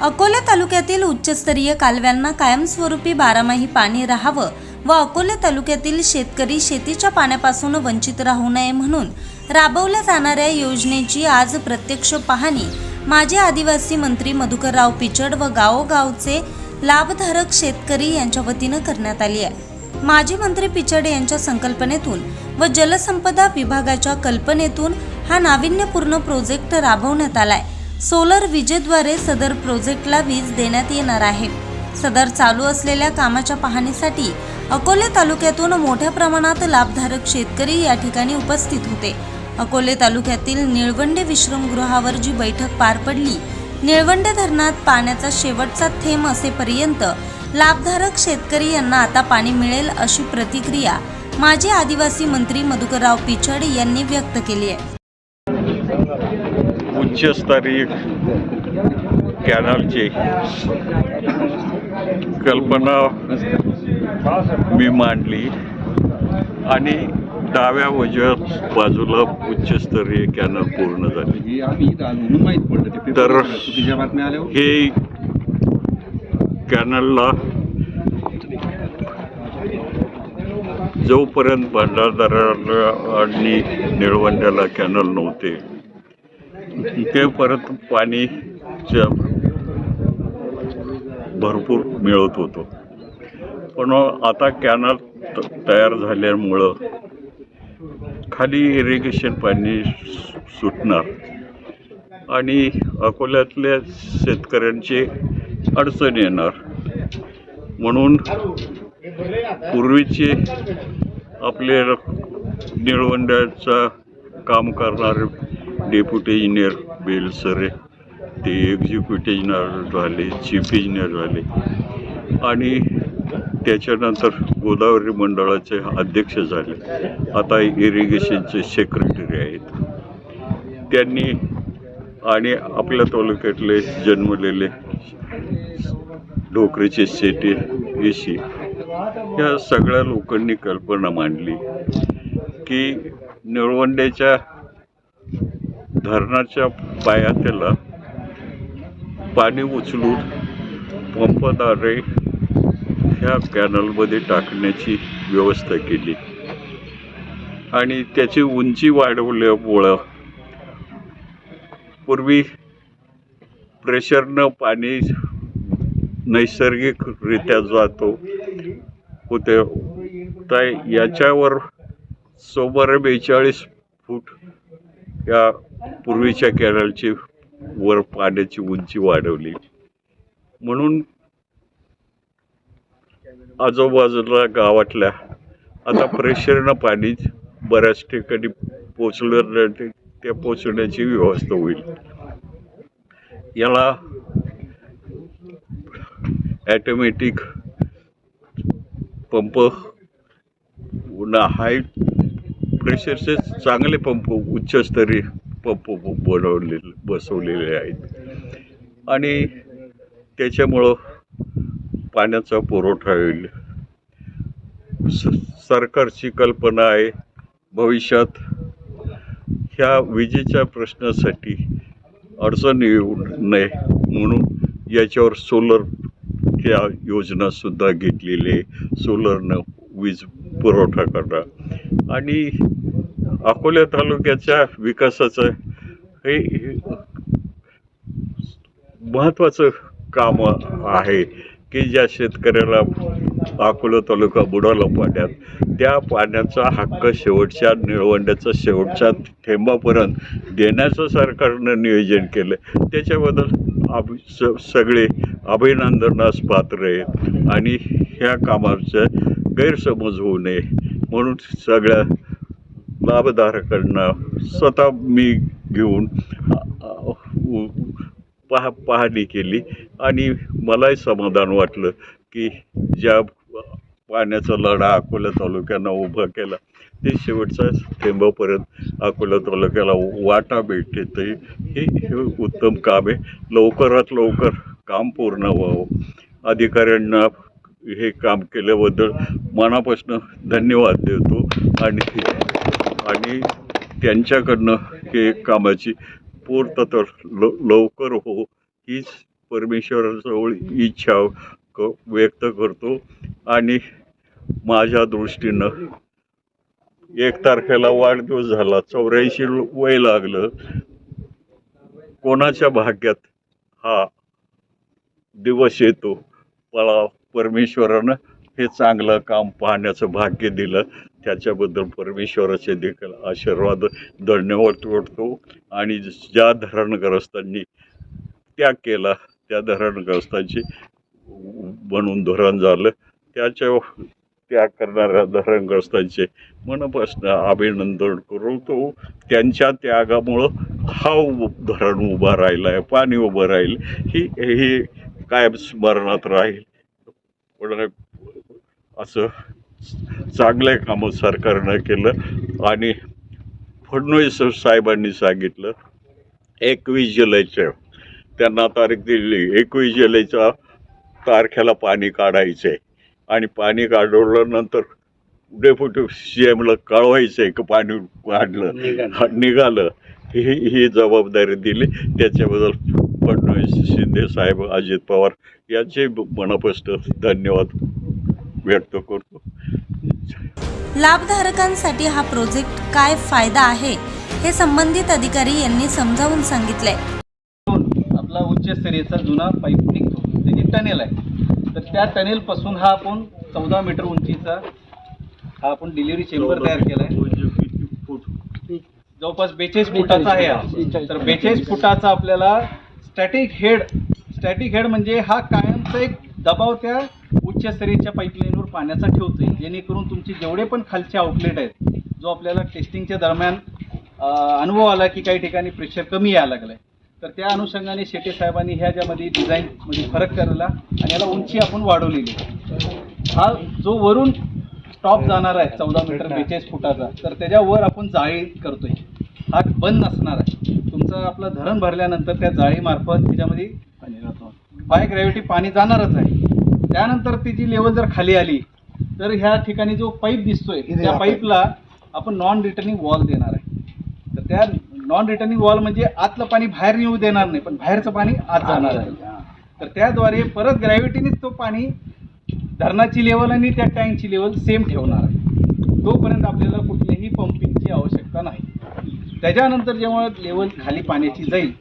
अकोला तालुक्यातील उच्चस्तरीय कालव्यांना कायमस्वरूपी बारामाही पाणी राहावं व अकोला तालुक्यातील शेतकरी शेतीच्या पाण्यापासून वंचित राहू नये म्हणून राबवल्या जाणाऱ्या योजनेची आज प्रत्यक्ष पाहणी माजी आदिवासी मंत्री मधुकरराव पिचड व गावोगावचे लाभधारक शेतकरी यांच्या वतीनं करण्यात आली आहे. माजी मंत्री पिचड यांच्या संकल्पनेतून व जलसंपदा विभागाच्या कल्पनेतून हा नाविन्यपूर्ण प्रोजेक्ट राबवण्यात आलाय. सोलर विजेद्वारे सदर प्रोजेक्टला वीज देण्यात येणार आहे. सदर चालू असलेल्या कामाच्या पाहणीसाठी अकोले तालुक्यातून मोठ्या प्रमाणात लाभधारक शेतकरी या ठिकाणी उपस्थित होते. अकोले तालुक्यातील निळवंडे विश्रमगृहावर जी बैठक पार पडली निळवंडे धरणात पाण्याचा शेवटचा थेंब असेपर्यंत लाभधारक शेतकरी यांना आता पाणी मिळेल अशी प्रतिक्रिया माजी आदिवासी मंत्री मधुकरराव पिचड यांनी व्यक्त केली आहे. उच्चस्तरीय कॅनलची कल्पना मी मांडली. आणि डाव्या उजव्या बाजूला उच्चस्तरीय कॅनल पूर्ण झाली. हे तर- आल्यावर हे? कॅनलला जोपर्यंत भंडारदरा आणि निळवंड्याला कॅनल नव्हते ते परत पाणी भरपूर मिळत होतो. पण आता कॅनल त- तयार झाल्यामुळं खाली इरिगेशन पाणी सुटणार आणि अकोल्यातल्या शेतकऱ्यांची अडचण येणार. म्हणून पूर्वीचे आपले निळवंड्याचं काम करणारे डेप्युटी इंजिनियर बेलसरे ते एक्झिक्युटिव्ह इंजिनियर झाले चीफ इंजिनियर झाले. आणि त्याच्यानंतर गोदावरी मंडळाचे अध्यक्ष झाले. आता इरिगेशनचे सेक्रेटरी आहेत. त्यांनी आणि आपल्या तालुक्यातले जन्मलेले डोकरीचे शेटे सी या सगळ्या लोकांनी कल्पना मांडली की निळवंड्याच्या धरणाच्या पायात्याला पाणी उचलून पंपद्वारे ह्या कॅनलमध्ये टाकण्याची व्यवस्था केली. आणि त्याची उंची वाढवल्यामुळं पूर्वी प्रेशरनं पाणी नैसर्गिकरित्या जातो होते. तर याच्यावर सुमारे बेचाळीस फूट या पूर्वीच्या कॅनलची वर पाण्याची उंची वाढवली. म्हणून आजूबाजूला गावातल्या आता प्रेशरनं पाणी बऱ्याच ठिकाणी पोचलं त्या पोचण्याची व्यवस्था होईल. याला ॲटोमॅटिक पंप पुन्हा हाय प्रेशरचे चांगले पंप उच्चस्तरीय पंप बनवले बसवलेले आहेत. आणि त्याच्यामुळं पाण्याचा पुरवठा होईल. स सरकारची कल्पना आहे. भविष्यात ह्या विजेच्या प्रश्नासाठी अडचण येऊ नये म्हणून याच्यावर सोलर त्या योजनासुद्धा घेतलेली आहे. सोलरनं वीज पुरवठा करणं. आणि अकोल्या तालुक्याच्या विकासाचं हे महत्त्वाचं काम आहे की ज्या शेतकऱ्याला अकोला तालुका बुडाला पाण्यात त्या पाण्याचा हक्क शेवटच्या निळवंड्याचा शेवटच्या थेंबापर्यंत देण्याचं सरकारनं नियोजन केलं. त्याच्याबद्दल अभ स सगळे अभिनंदनास पात्र आहेत आणि ह्या कामाचं गैरसमज होऊ नये म्हणून सगळ्या लाभधारकांना स्वतः मी घेऊन अ, पहा पाहणी केली. आणि मलाही समाधान वाटलं की ज्या पाण्याचा लढा अकोला तालुक्यानं उभा केला ते शेवटचा थेंबापर्यंत अकोला तालुक्याला वाटा भेटते. ते हे उत्तम काम आहे. लवकरात लवकर काम पूर्ण व्हावं. अधिकाऱ्यांना हे काम केल्याबद्दल मनापासून धन्यवाद देतो. आणि आणि त्यांच्याकडनं हे कामाची पूर्तता ल लवकर हो हीच परमेश्वराजवळ इच्छा क व्यक्त करतो. आणि माझ्या दृष्टीनं एक तारखेला वाढदिवस झाला चौऱ्याऐंशी वय लागलं. कोणाच्या भाग्यात हा दिवस येतो? मला परमेश्वरानं हे चांगलं काम पाहण्याचं भाग्य दिलं. त्याच्याबद्दल परमेश्वराचे देखील आशीर्वाद धन्यवाद वाटतो. आणि ज्या धरणग्रस्तांनी त्याग केला त्या धरणग्रस्तांची म्हणून धरण झालं. त्याच्या त्याग करणाऱ्या धरणग्रस्तांचे मनापासून अभिनंदन करतो. त्यांच्या त्यागामुळं हा धरण उभा राहिला आहे पाणी उभं राहील. ही हे कायम स्मरणात राहील. पण असं चांगलं कामं सरकारनं केलं आणि फडणवीस साहेबांनी सांगितलं एकवीस जुलैच्या त्यांना तारीख दिली एकवीस जुलैच्या तारखेला पाणी काढायचं. आहे आणि पाणी काढवल्यानंतर डेप्युटी सी एमला कळवायचं आहे की पाणी काढलं. निघालं. ही ही जबाबदारी दिली. त्याच्याबद्दल फडणवीस शिंदे साहेब अजित पवार यांचे मनापासून धन्यवाद व्यक्त करतो. लाभधारकांसाठी हा प्रोजेक्ट काय फायदा आहे हे संबंधित अधिकारी यांनी समजावून सांगितले आपला उच्चस्तरीयचा जुना पाईप निघतो त्याची टनेल आहे. तर त्या टनेलपासून हा आपण चौदा मीटर उंचीचा हा आपण डिलिव्हरी चेंबर तयार केला आहे जवळपास बेचाळीस फुटाचा आहे हा. तर बेचाळीस फुटाचा आपल्याला स्टॅटिक हेड स्टॅटिक हेड म्हणजे हा कायमचा एक दबाव त्या उच्चस्तरीयच्या पाईपलाईनवर पाण्याचा ठेवतोय जेणेकरून तुमचे जेवढे पण खालचे आउटलेट आहेत जो आपल्याला टेस्टिंगच्या दरम्यान अनुभव आला की काही ठिकाणी प्रेशर कमी यायला लागलं आहे तर त्या अनुषंगाने शेटे साहेबांनी ह्या ज्यामध्ये डिझाईनमध्ये फरक केलेला आणि याला उंची आपण वाढवलेली. हा जो वरून टॉप जाणार आहे चौदा मीटर बेचाळीस फुटाचा तर त्याच्यावर आपण जाळी करतोय. हा बंद नसणार आहे. तुमचं आपलं धरण भरल्यानंतर त्या जाळीमार्फत त्याच्यामध्ये बाय ग्रॅव्हिटी पाणी जाणारच आहे. त्यानंतर त्याची लेवल जर खाली आली तर ह्या ठिकाणी जो पाईप दिसतोय त्या पाईपला आपण नॉन रिटर्निंग वॉल देणार आहे. तर त्या नॉन रिटर्निंग वॉल म्हणजे आतलं पाणी बाहेर येऊ देणार नाही पण बाहेरचं पाणी आत जाणार आहे. तर त्याद्वारे परत ग्रॅव्हिटीनेच तो पाणी धरणाची लेवल आणि त्या टँकची लेवल सेम ठेवणार आहे. तोपर्यंत आपल्याला कुठल्याही पंपिंगची आवश्यकता नाही. त्याच्यानंतर जेव्हा लेवल खाली पाण्याची जाईल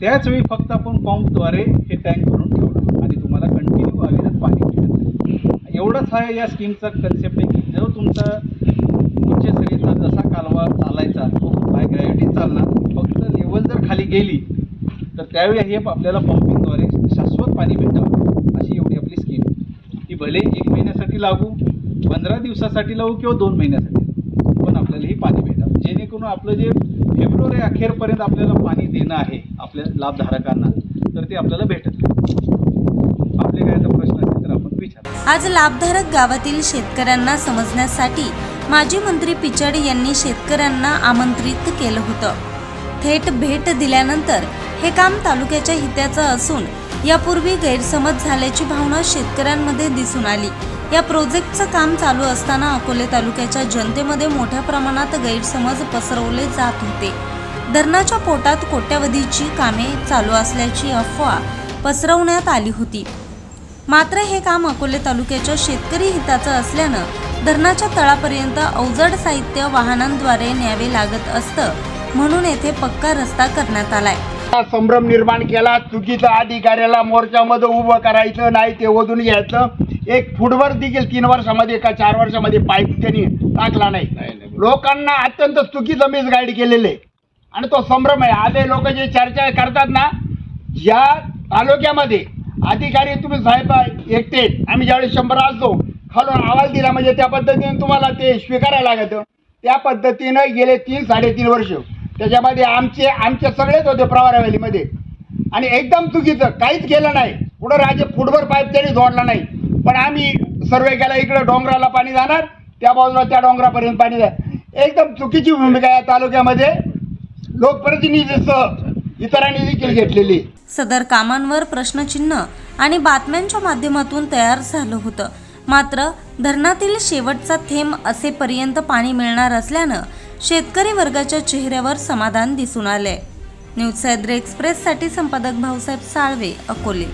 त्याच वेळी फक्त आपण पंपद्वारे हे टँक भरून ठेवणार. आणि तुम्हाला कंटिन्यू अविरत पाणी एवढंच हा या स्कीमचा कन्सेप्ट आहे की जर तुमचा उच्च शरीरचा जसा कालवा चालायचा तो बाय ग्रॅव्हिटी चालणार फक्त लेवल जर खाली गेली तर त्यावेळी हे आपल्याला पंपिंगद्वारे शाश्वत पाणी भेटावं. अशी एवढी आपली स्कीम ही भले एक महिन्यासाठी लागू पंधरा दिवसासाठी लागू किंवा दोन महिन्यासाठी पण आपल्याला हे पाणी भेटावं. जेणेकरून आपलं जे फेब्रुवारी अखेरपर्यंत आपल्याला पाणी देणं आहे आपल्या लाभधारकांना तर ते आपल्याला भेटत आपले काय आता प्रश्न असतील तर आपण विचार आज लाभधारक गावातील शेतकऱ्यांना समजण्यासाठी माजी मंत्री पिचड यांनी शेतकऱ्यांना आमंत्रित केलं होतं. थेट भेट दिल्यानंतर हे काम तालुक्याच्या हिताचं असून यापूर्वी गैरसमज झाल्याची भावना शेतकऱ्यांमध्ये दिसून आली. या प्रोजेक्टचं काम चालू असताना अकोले तालुक्याच्या जनतेमध्ये मोठ्या प्रमाणात गैरसमज पसरवले जात होते. धरणाच्या पोटात कोट्यावधीची कामे चालू असल्याची अफवा पसरवण्यात आली होती. मात्र हे काम अकोले तालुक्याच्या शेतकरी हिताचं असल्यानं धरणाच्या तळापर्यंत अवजड साहित्य वाहनांद्वारे न्यावे लागत असतं म्हणून येथे पक्का रस्ता करण्यात आलाय. हा संभ्रम निर्माण केला. चुकीचं अधिकाऱ्याला मोर्चामध्ये उभं करायचं नाही ते ओढून घ्यायचं. एक फुटभर देखील तीन वर्षामध्ये का चार वर्षामध्ये पाईप त्यांनी टाकला नाही. लोकांना अत्यंत चुकीचं मिसगाईड केलेले. आणि तो संभ्रम आहे. आज लोक जे चर्चा करतात ना या तालुक्यामध्ये अधिकारी तुम्ही साहेब एकटे. आम्ही ज्यावेळेस शंभर असतो खालून आवाज दिला म्हणजे त्या पद्धतीने तुम्हाला ते स्वीकारायला लागतं. त्या पद्धतीनं गेले तीन साडेतीन वर्ष. त्याच्यामध्ये आमचे आमचे सगळेच होते प्रवारा व्हॅलीमध्ये आणि एकदम चुकीचं काहीच केलं नाही. पुढं राजे फुटभर पाईप त्यांनी जोडला नाही. पण आम्ही सर्वे केला इकडं डोंगराला पाणी जाणार त्या बाजूला त्या डोंगरापर्यंत पाणी जाणार एकदम चुकीची भूमिका या तालुक्यामध्ये. लोकप्रतिनिधीचं इतरांनी देखील घेतलेली. सदर कामांवर प्रश्नचिन्ह आणि बातम्यांच्या माध्यमातून तयार झालं होतं. मात्र धरणातील शेवटचा थेंब असेपर्यंत पाणी मिळणार असल्यानं शेतकरी वर्गाच्या चेहऱ्यावर समाधान दिसून आले न्यूज सह्याद्री एक्सप्रेससाठी संपादक भाऊसाहेब साळवे अकोले.